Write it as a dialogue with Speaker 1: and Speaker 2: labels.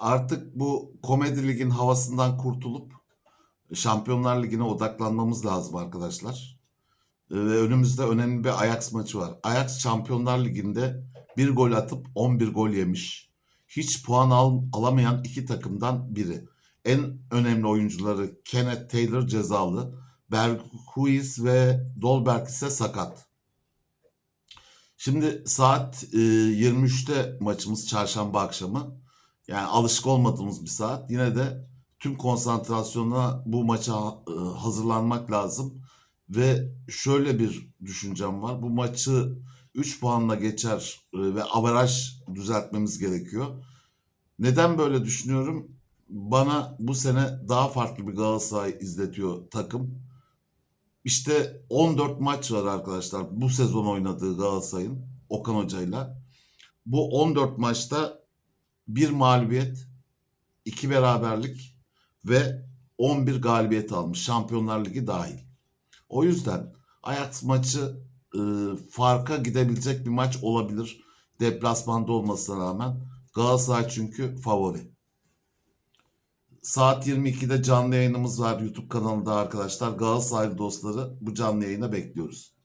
Speaker 1: artık bu komedi ligin havasından kurtulup Şampiyonlar Ligi'ne odaklanmamız lazım arkadaşlar. Ee, Ve önümüzde önemli bir Ajax maçı var. Ajax Şampiyonlar Ligi'nde bir gol atıp 11 gol yemiş. Hiç puan al- alamayan iki takımdan biri. En önemli oyuncuları Kenneth Taylor cezalı. Berghuis ve Dolberg ise sakat. Şimdi saat e, 23'te maçımız çarşamba akşamı. Yani alışık olmadığımız bir saat. Yine de tüm konsantrasyona bu maça e, hazırlanmak lazım. Ve şöyle bir düşüncem var. Bu maçı 3 puanla geçer e, ve avaraj düzeltmemiz gerekiyor. Neden böyle düşünüyorum? Bana bu sene daha farklı bir Galatasaray izletiyor takım. İşte 14 maç var arkadaşlar bu sezon oynadığı Galatasaray'ın Okan Hoca'yla. Bu 14 maçta bir mağlubiyet, iki beraberlik ve 11 galibiyet almış. Şampiyonlar Ligi dahil. O yüzden Ajax maçı e, farka gidebilecek bir maç olabilir. Deplasmanda olmasına rağmen. Galatasaray çünkü favori. Saat 22'de canlı yayınımız var YouTube kanalında arkadaşlar. Galatasaray dostları bu canlı yayına bekliyoruz.